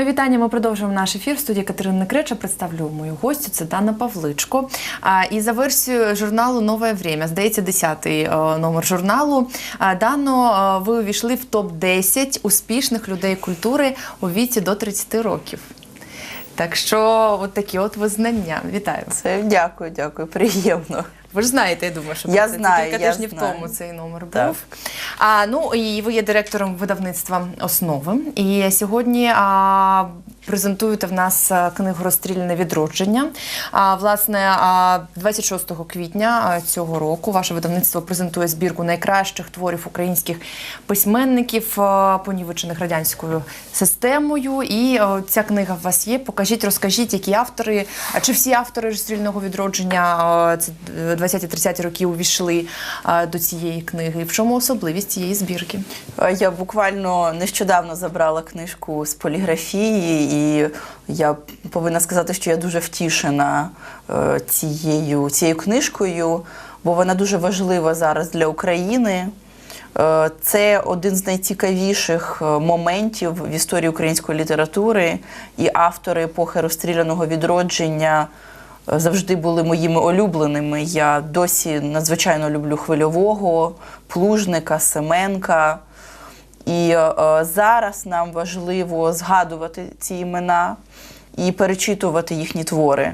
Мої вітання. Ми продовжуємо наш ефір. В студії Катерина Креча представлю мою гостю. Це Дана Павличко. І за версією журналу Нове Время, здається, 10-й е, номер журналу. Дано, е, ви увійшли в топ 10 успішних людей культури у віці до 30 років. Так що, от такі от визнання. Вітаю. Це дякую, дякую, приємно. Ви ж знаєте, я думаю, що Я це знаю, кілька я тижнів знаю. тому цей номер Так. був. А, ну і ви є директором видавництва основи. І сьогодні а, презентуєте в нас книгу Розстріляне відродження. А, власне, 26 квітня цього року ваше видавництво презентує збірку найкращих творів українських письменників, понівечених радянською системою. І ця книга у вас є. Покажіть, розкажіть, які автори, а чи всі автори розстріляного відродження це 20-30 роки увійшли до цієї книги. В чому особливість цієї збірки? Е, Я буквально нещодавно забрала книжку з поліграфії, і я повинна сказати, що я дуже втішена е, цією, цією книжкою, бо вона дуже важлива зараз для України. Е, Це один з найцікавіших е, моментів в історії української літератури, і автори епохи розстріляного відродження завжди були моїми улюбленими. Я досі надзвичайно люблю хвильового, плужника, Семенка. І е, зараз нам важливо згадувати ці імена і перечитувати їхні твори.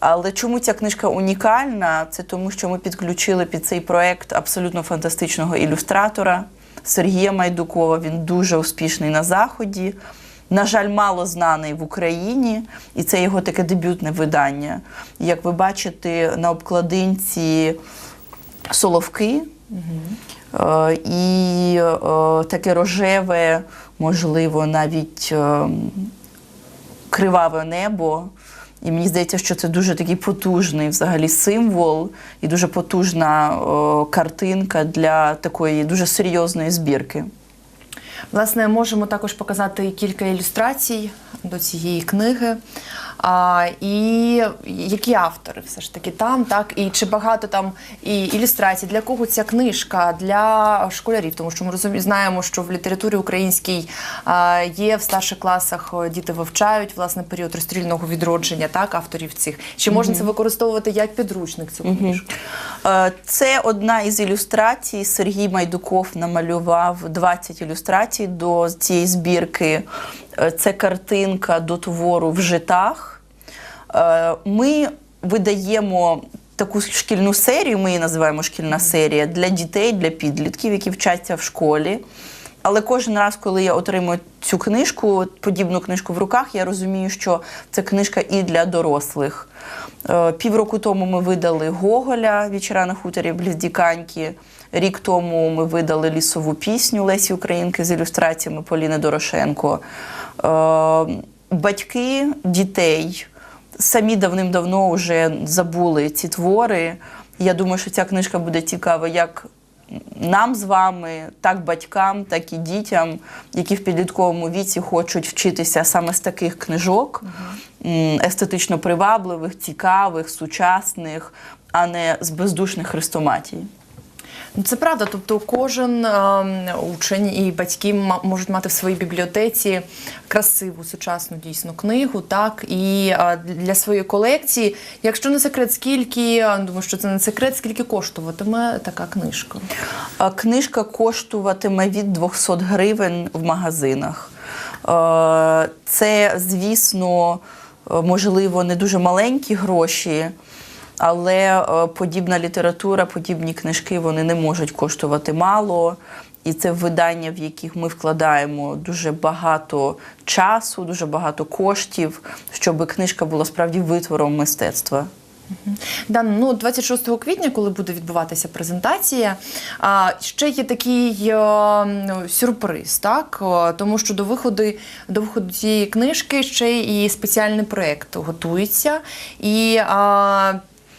Але чому ця книжка унікальна? Це тому, що ми підключили під цей проект абсолютно фантастичного ілюстратора Сергія Майдукова. Він дуже успішний на заході. На жаль, мало знаний в Україні, і це його таке дебютне видання. Як ви бачите, на обкладинці соловки. Е, І е, таке рожеве, можливо, навіть е, криваве небо. І мені здається, що це дуже такий потужний взагалі символ і дуже потужна е, картинка для такої дуже серйозної збірки. Власне, можемо також показати кілька ілюстрацій до цієї книги. А, і які автори все ж таки там, так? І чи багато там і ілюстрацій, для кого ця книжка? Для школярів, тому що ми розумі, знаємо, що в літературі українській а, є в старших класах діти вивчають власне період розстрільного відродження, так, авторів цих. Чи можна це використовувати як підручник цю книжку? Е, Це одна із ілюстрацій. Сергій Майдуков намалював 20 ілюстрацій до цієї збірки. Е, Це картинка до твору в житах. Е, Ми видаємо таку шкільну серію, ми її називаємо шкільна серія для дітей, для підлітків, які вчаться в школі. Але кожен раз, коли я отримую цю книжку, подібну книжку в руках, я розумію, що це книжка і для дорослих. Е, Півроку тому ми видали Гоголя Вечора на хуторі в. Рік тому ми видали лісову пісню Лесі Українки з ілюстраціями Поліни Дорошенко. Е, Батьки дітей самі давним-давно вже забули ці твори. Я думаю, що ця книжка буде цікава як нам з вами, так батькам, так і дітям, які в підлітковому віці хочуть вчитися саме з таких книжок, естетично привабливих, цікавих, сучасних, а не з бездушних хрестоматій. Ну, Це правда. Тобто, кожен ем, учень і батьки можуть мати в своїй бібліотеці красиву сучасну дійсно книгу, так і е, для своєї колекції. Якщо не секрет, скільки е, думаю, що це не секрет, скільки коштуватиме така книжка? Книжка коштуватиме від 200 гривень в магазинах. Е, Це, звісно, е, можливо, не дуже маленькі гроші, але е, подібна література, подібні книжки вони не можуть коштувати мало. І це видання, в яких ми вкладаємо дуже багато часу, дуже багато коштів, щоб книжка була справді витвором мистецтва. Дан, ну 26 квітня, коли буде відбуватися презентація, а, ще є такий е, сюрприз, так тому що до виходу до виходу цієї книжки ще і спеціальний проєкт готується. І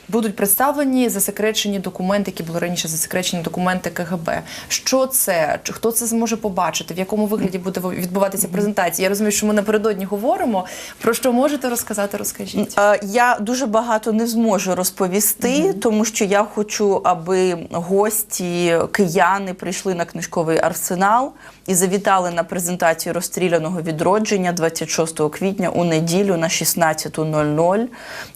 будуть представлені засекречені документи, які були раніше засекречені документи КГБ. Що це? Хто це зможе побачити? В якому вигляді буде відбуватися презентація? Я розумію, що ми напередодні говоримо. Про що можете розказати? Розкажіть. Е, Я дуже багато не зможу розповісти, тому що я хочу, аби гості, кияни прийшли на книжковий арсенал і завітали на презентацію розстріляного відродження 26 квітня у неділю на 16.00.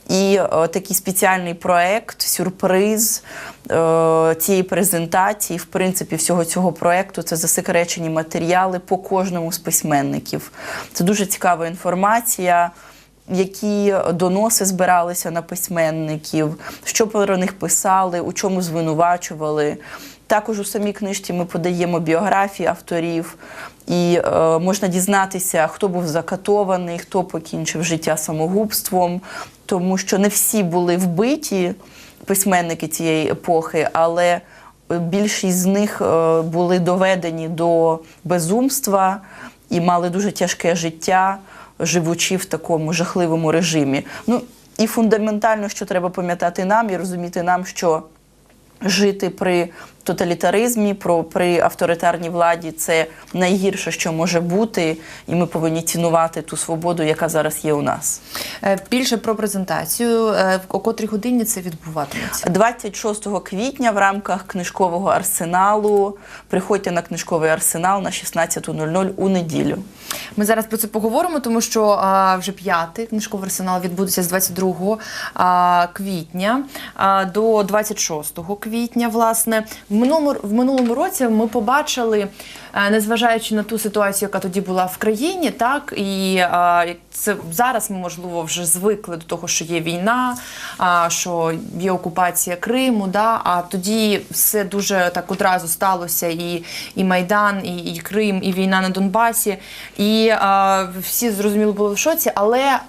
І е, такий спеціальний проект, сюрприз е, цієї презентації, в принципі, всього цього проекту це засекречені матеріали по кожному з письменників. Це дуже цікава інформація які доноси збиралися на письменників, що про них писали, у чому звинувачували. Також у самій книжці ми подаємо біографії авторів, і е, можна дізнатися, хто був закатований, хто покінчив життя самогубством, тому що не всі були вбиті письменники цієї епохи, але більшість з них е, були доведені до безумства і мали дуже тяжке життя живучи в такому жахливому режимі. Ну і фундаментально, що треба пам'ятати нам і розуміти нам, що жити при тоталітаризмі, про при авторитарній владі це найгірше, що може бути, і ми повинні цінувати ту свободу, яка зараз є у нас. Е, Більше про презентацію. Е, О котрій годині це відбуватиметься? 26 квітня в рамках книжкового арсеналу приходьте на книжковий арсенал на 16.00 у неділю. Ми зараз про це поговоримо, тому що а, вже п'ятий книжковий арсенал відбудеться з 22 а, квітня а, до 26 квітня. Власне, в минулому в минулому році ми побачили, незважаючи на ту ситуацію, яка тоді була в країні, так і це зараз ми можливо вже звикли до того, що є війна, що є окупація Криму. Да, а тоді все дуже так одразу сталося, і, і Майдан, і, і Крим, і війна на Донбасі. І а, всі зрозуміло були в шоці, але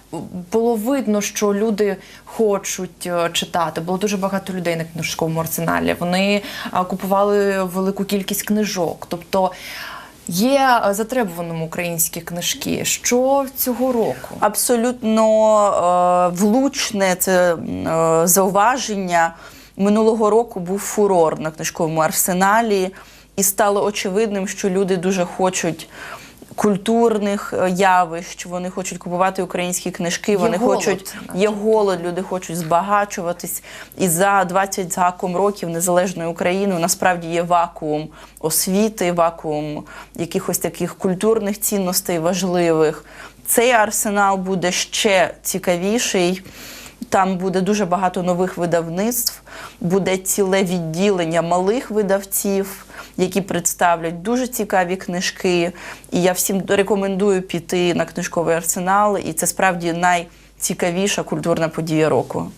було видно, що люди хочуть е, читати. Було дуже багато людей на книжковому арсеналі. Вони купували велику кількість книжок. Тобто є е, затребуваними українські книжки. Що цього року? Абсолютно е, влучне це е, зауваження. Минулого року був фурор на книжковому арсеналі, і стало очевидним, що люди дуже хочуть. Культурних е, явищ, вони хочуть купувати українські книжки, вони голод, хочуть начебто. є голод, люди хочуть збагачуватись. І за 20 з гаком років незалежної України насправді є вакуум освіти, вакуум якихось таких культурних цінностей важливих. Цей арсенал буде ще цікавіший. Там буде дуже багато нових видавництв, буде ціле відділення малих видавців, які представлять дуже цікаві книжки. І я всім рекомендую піти на книжковий арсенал. І це справді найцікавіша культурна подія року.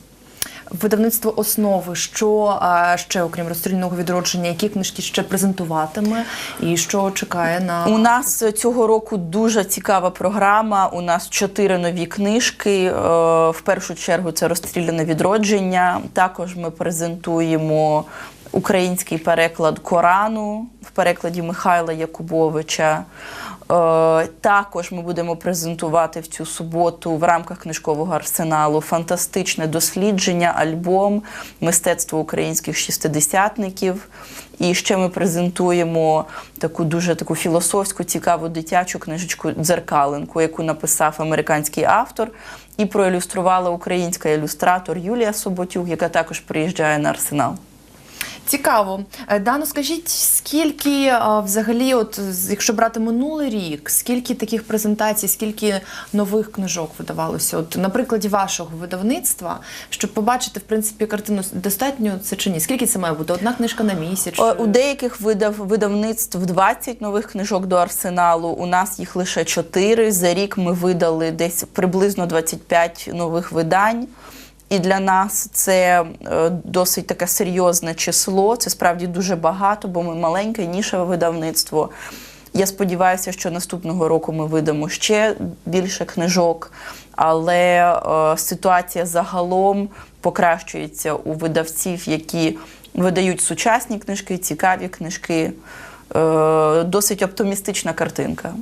Видавництво основи, що ще окрім розстрільного відродження, які книжки ще презентуватиме, і що чекає на У нас цього року дуже цікава програма. У нас чотири нові книжки. Е, В першу чергу це розстріляне відродження. Також ми презентуємо український переклад Корану в перекладі Михайла Якубовича. Е, Також ми будемо презентувати в цю суботу в рамках книжкового арсеналу фантастичне дослідження, альбом мистецтво українських шістидесятників. І ще ми презентуємо таку дуже таку філософську, цікаву дитячу книжечку Дзеркаленку, яку написав американський автор, і проілюструвала українська ілюстратор Юлія Соботюк, яка також приїжджає на арсенал. Цікаво. Е, Дано, скажіть, скільки взагалі, от якщо брати минулий рік, скільки таких презентацій, скільки нових книжок видавалося? От на прикладі вашого видавництва, щоб побачити в принципі картину, достатньо це чи ні? Скільки це має бути? Одна книжка на місяць? Е, У деяких видав видавництв 20 нових книжок до арсеналу. У нас їх лише 4. За рік ми видали десь приблизно 25 нових видань. І для нас це е, досить таке серйозне число. Це справді дуже багато, бо ми маленьке, нішеве видавництво. Я сподіваюся, що наступного року ми видамо ще більше книжок, але е, ситуація загалом покращується у видавців, які видають сучасні книжки, цікаві книжки. Е, досить оптимістична картинка.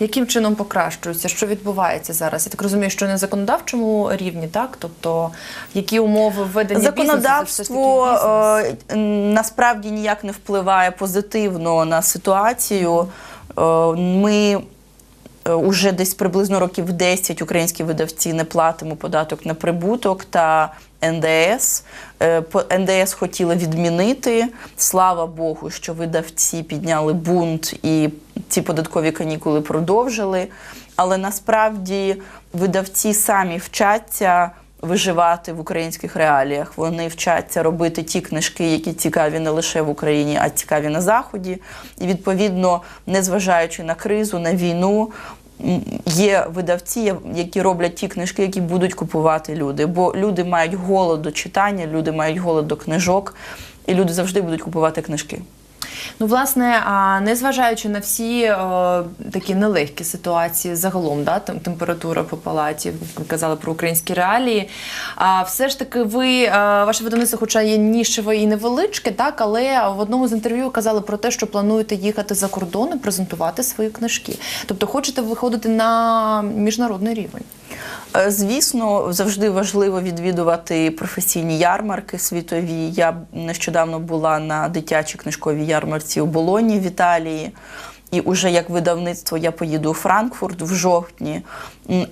Яким чином покращується? Що відбувається зараз? Я так розумію, що на законодавчому рівні, так? Тобто, які умови введення Законодавство бізнесу? Це все ж таки бізнес? е, насправді ніяк не впливає позитивно на ситуацію. Е, Ми уже десь приблизно років 10 українські видавці не платимо податок на прибуток та НДС. Е, НДС хотіли відмінити. Слава Богу, що видавці підняли бунт і ці податкові канікули продовжили. Але насправді видавці самі вчаться виживати в українських реаліях. Вони вчаться робити ті книжки, які цікаві не лише в Україні, а цікаві на Заході. І відповідно, незважаючи на кризу, на війну. Є видавці, які роблять ті книжки, які будуть купувати люди. Бо люди мають голод до читання, люди мають голод до книжок, і люди завжди будуть купувати книжки. Ну, власне, а незважаючи на всі е, такі нелегкі ситуації, загалом, да, там температура по палаті, ви казали про українські реалії. А все ж таки, ви е, ваше видавництво, хоча є нішеве і невеличке, так, але в одному з інтерв'ю казали про те, що плануєте їхати за кордон і презентувати свої книжки. Тобто, хочете виходити на міжнародний рівень. Е, Звісно, завжди важливо відвідувати професійні ярмарки світові. Я нещодавно була на дитячій книжковій ярмарці у Болоні в Італії. І уже як видавництво я поїду у Франкфурт в жовтні.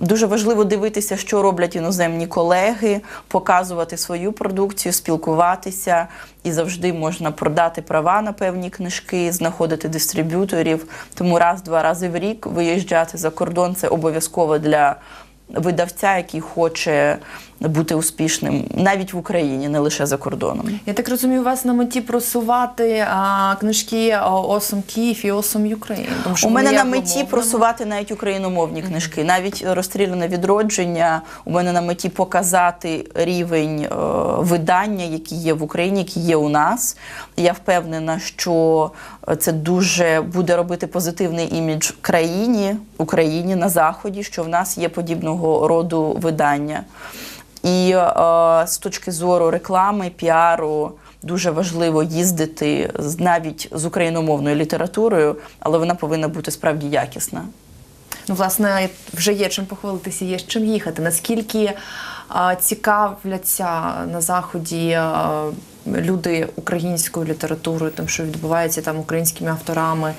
Дуже важливо дивитися, що роблять іноземні колеги, показувати свою продукцію, спілкуватися. І завжди можна продати права на певні книжки, знаходити дистриб'юторів. Тому раз-два рази в рік виїжджати за кордон це обов'язково для видавця, який хоче бути успішним навіть в Україні, не лише за кордоном. Я так розумію, у вас на меті просувати а, книжки Осом Київ і Осом Україн. У мене на меті англомовними. просувати навіть україномовні книжки, навіть розстріляне відродження. У мене на меті показати рівень е, видання, які є в Україні, які є у нас. Я впевнена, що це дуже буде робити позитивний імідж країні, Україні на заході, що в нас є подібного роду видання. І е, з точки зору реклами, піару. Дуже важливо їздити навіть з україномовною літературою, але вона повинна бути справді якісна. Ну, власне, вже є чим похвалитися, є з чим їхати. Наскільки а, цікавляться на заході а, люди українською літературою, тим, що відбувається там українськими авторами,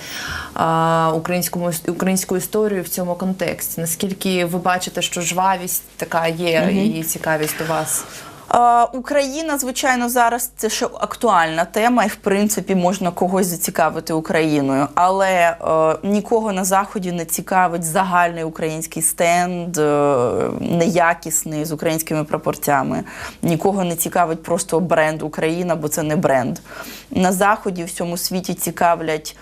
українському українською історією в цьому контексті? Наскільки ви бачите, що жвавість така є і цікавість до вас? Е, Україна, звичайно, зараз це ще актуальна тема, і в принципі можна когось зацікавити Україною. Але е, нікого на заході не цікавить загальний український стенд, е, неякісний з українськими пропорцями. Нікого не цікавить просто бренд Україна, бо це не бренд. На заході в всьому світі цікавлять.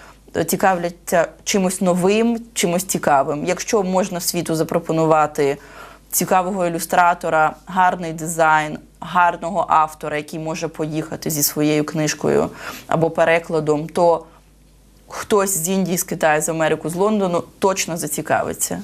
Цікавляться чимось новим, чимось цікавим. Якщо можна світу запропонувати цікавого ілюстратора, гарний дизайн, гарного автора, який може поїхати зі своєю книжкою або перекладом, то хтось з Індії, з Китаю, з Америку, з Лондону точно зацікавиться.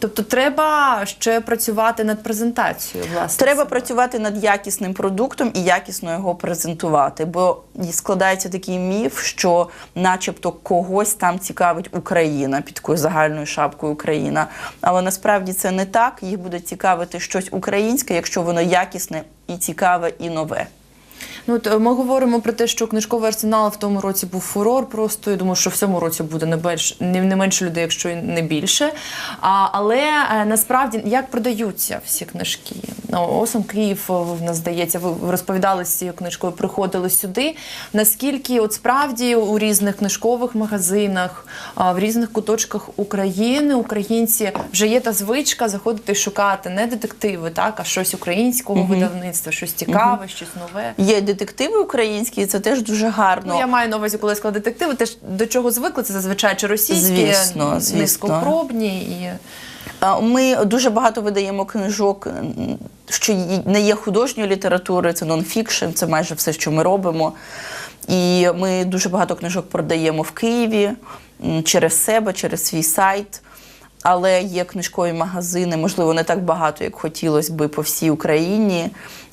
Тобто треба ще працювати над презентацією, власне. Треба працювати над якісним продуктом і якісно його презентувати, бо складається такий міф, що, начебто, когось там цікавить Україна під такою загальною шапкою Україна. Але насправді це не так. Їх буде цікавити щось українське, якщо воно якісне і цікаве, і нове. Ну, от, е, ми говоримо про те, що книжковий арсенал в тому році був фурор. Просто я думаю, що в цьому році буде не більш не, менше людей, якщо не більше. А, але е, насправді як продаються всі книжки? Ну, Осом Київ, е, в нас здається, ви розповідали з цією книжкою, приходили сюди. Наскільки от справді у різних книжкових магазинах, в різних куточках України українці вже є та звичка заходити і шукати не детективи, так, а щось українського видавництва, щось цікаве, щось нове. Є детективи українські, і це теж дуже гарно. Ну, я маю на увазі, коли я сказала детективи, теж до чого звикли, це зазвичай чи російські, Звісно, звісно. низькопробні і. Ми дуже багато видаємо книжок, що не є художньою літературою, це нонфікшн, це майже все, що ми робимо. І ми дуже багато книжок продаємо в Києві через себе, через свій сайт. Але є книжкові магазини, можливо, не так багато, як хотілося би по всій Україні.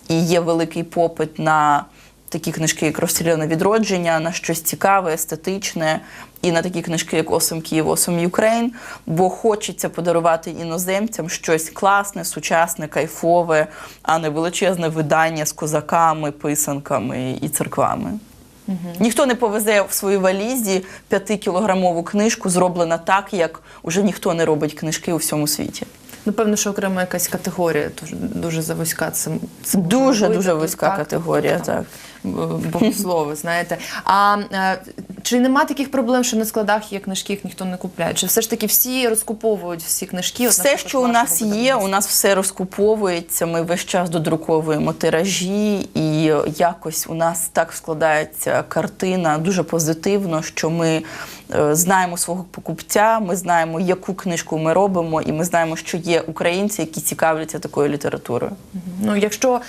І є великий попит на такі книжки, як Розстріляне відродження, на щось цікаве, естетичне, і на такі книжки, як Осом Київ, Осом Юкрейн, бо хочеться подарувати іноземцям щось класне, сучасне, кайфове, а не величезне видання з козаками, писанками і церквами. Ніхто не повезе в своїй валізі п'ятикілограмову книжку, зроблена так, як уже ніхто не робить книжки у всьому світі. Ну, певно, що окрема якась категорія дуже, дуже завузька. Це, це Дуже дуже вузька так, категорія. Так б- богослови, знаєте. А е, чи нема таких проблем, що на складах є книжки, їх ніхто не купляє? Чи все ж таки всі розкуповують всі книжки? Все, що у нас є, у нас все розкуповується. Ми весь час додруковуємо тиражі, і якось у нас так складається картина дуже позитивно, що ми е, знаємо свого покупця, ми знаємо, яку книжку ми робимо, і ми знаємо, що є українці, які цікавляться такою літературою. Ну, якщо е,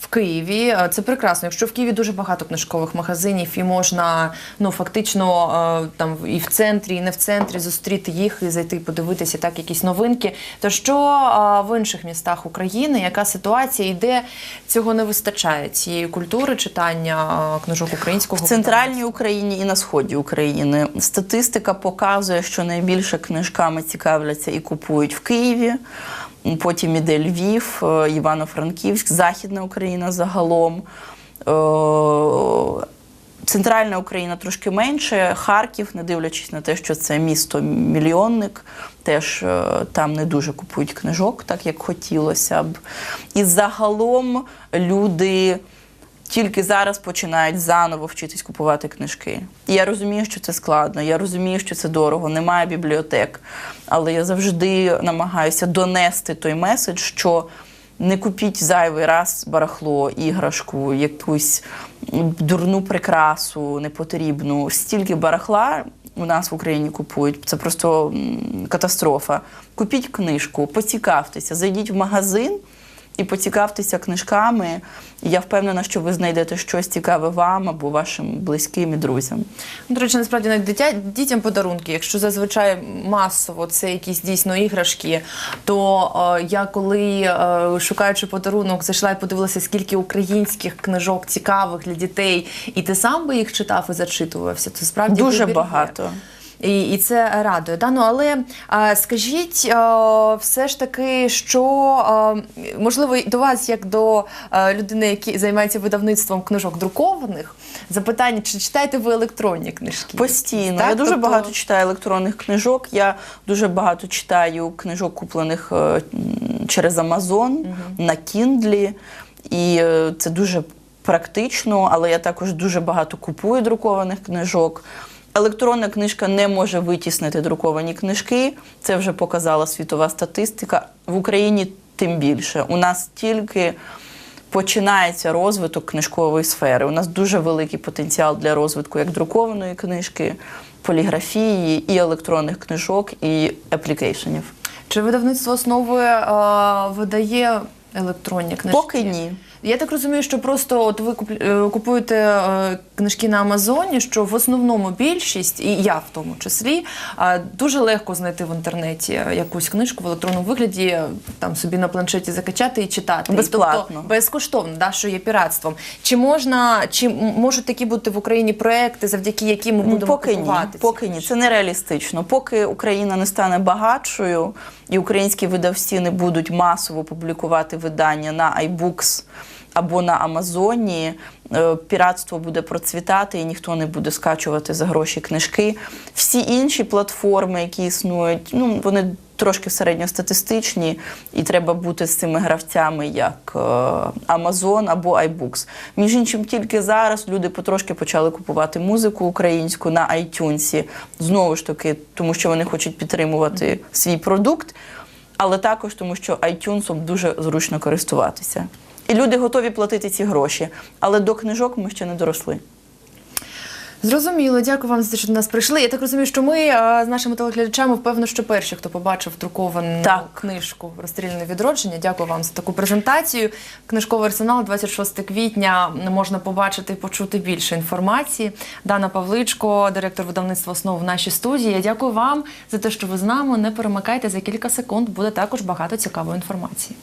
в Києві е, це прекрасно, якщо в Києві дуже багато книжкових магазинів і можна ну фактично е, там і в центрі, і не в центрі зустріти їх і зайти подивитися так якісь новинки. То що е, в інших містах України, яка ситуація і де цього не вистачає? Цієї культури читання е, книжок українського В центральній Україні і на сході України статистика показує, що найбільше книжками цікавляться і купують в Києві. Потім іде Львів, Івано-Франківськ, Західна Україна загалом. Центральна Україна трошки менше, Харків, не дивлячись на те, що це місто мільйонник, теж е, там не дуже купують книжок, так як хотілося б. І загалом люди тільки зараз починають заново вчитись купувати книжки. І я розумію, що це складно, я розумію, що це дорого, немає бібліотек. Але я завжди намагаюся донести той меседж, що не купіть зайвий раз барахло, іграшку, якусь дурну прикрасу непотрібну. Стільки барахла у нас в Україні купують. Це просто катастрофа. Купіть книжку, поцікавтеся, зайдіть в магазин і поцікавтеся книжками. І я впевнена, що ви знайдете щось цікаве вам або вашим близьким і друзям. Ну, До речі, насправді навіть дитя, дітям подарунки, якщо зазвичай масово це якісь дійсно іграшки, то е, я коли е, шукаючи подарунок, зайшла і подивилася, скільки українських книжок цікавих для дітей, і ти сам би їх читав і зачитувався, то справді Дуже вибір є. І, і це радує. Да? Ну, але а, скажіть а, все ж таки, що а, можливо до вас, як до а, людини, яка займається видавництвом книжок друкованих, запитання, чи читаєте ви електронні книжки? Постійно. Так, я дуже тобто- багато читаю електронних книжок. Я дуже багато читаю книжок, куплених е, через Amazon на Kindle. І е, це дуже практично, але я також дуже багато купую друкованих книжок. Електронна книжка не може витіснити друковані книжки. Це вже показала світова статистика. В Україні тим більше. У нас тільки починається розвиток книжкової сфери. У нас дуже великий потенціал для розвитку як друкованої книжки, поліграфії, і електронних книжок, і аплікейшенів. Чи видавництво основи а, видає електронні книжки? Поки ні. Я так розумію, що просто от ви е, купуєте е, книжки на Амазоні, що в основному більшість, і я в тому числі, е, дуже легко знайти в інтернеті якусь книжку в електронному вигляді, е, там собі на планшеті закачати і читати. Безплатно. Тобто, безкоштовно, да, що є піратством. Чи можна, чи можуть такі бути в Україні проекти, завдяки яким ми Ну, будемо поки ні, купувати? ці поки ні, це нереалістично. Поки Україна не стане багатшою і українські видавці не будуть масово публікувати видання на iBooks або на Амазоні, е, піратство буде процвітати і ніхто не буде скачувати за гроші книжки. Всі інші платформи, які існують, ну вони трошки середньостатистичні, і треба бути з цими гравцями, як е, Amazon або iBooks. Між іншим, тільки зараз люди потрошки почали купувати музику українську на iTunes, знову ж таки, тому що вони хочуть підтримувати свій продукт, але також тому, що iTunes дуже зручно користуватися. І люди готові платити ці гроші, але до книжок ми ще не доросли. Зрозуміло, дякую вам за те, що до нас прийшли. Я так розумію, що ми з нашими телеглядачами впевнено, що перші, хто побачив друковану Так. книжку Розстріляне відродження. Дякую вам за таку презентацію. Книжковий арсенал 26 квітня можна побачити і почути більше інформації. Дана Павличко, директор видавництва основ в нашій студії. Я дякую вам за те, що ви з нами. Не перемикайте за кілька секунд. Буде також багато цікавої інформації.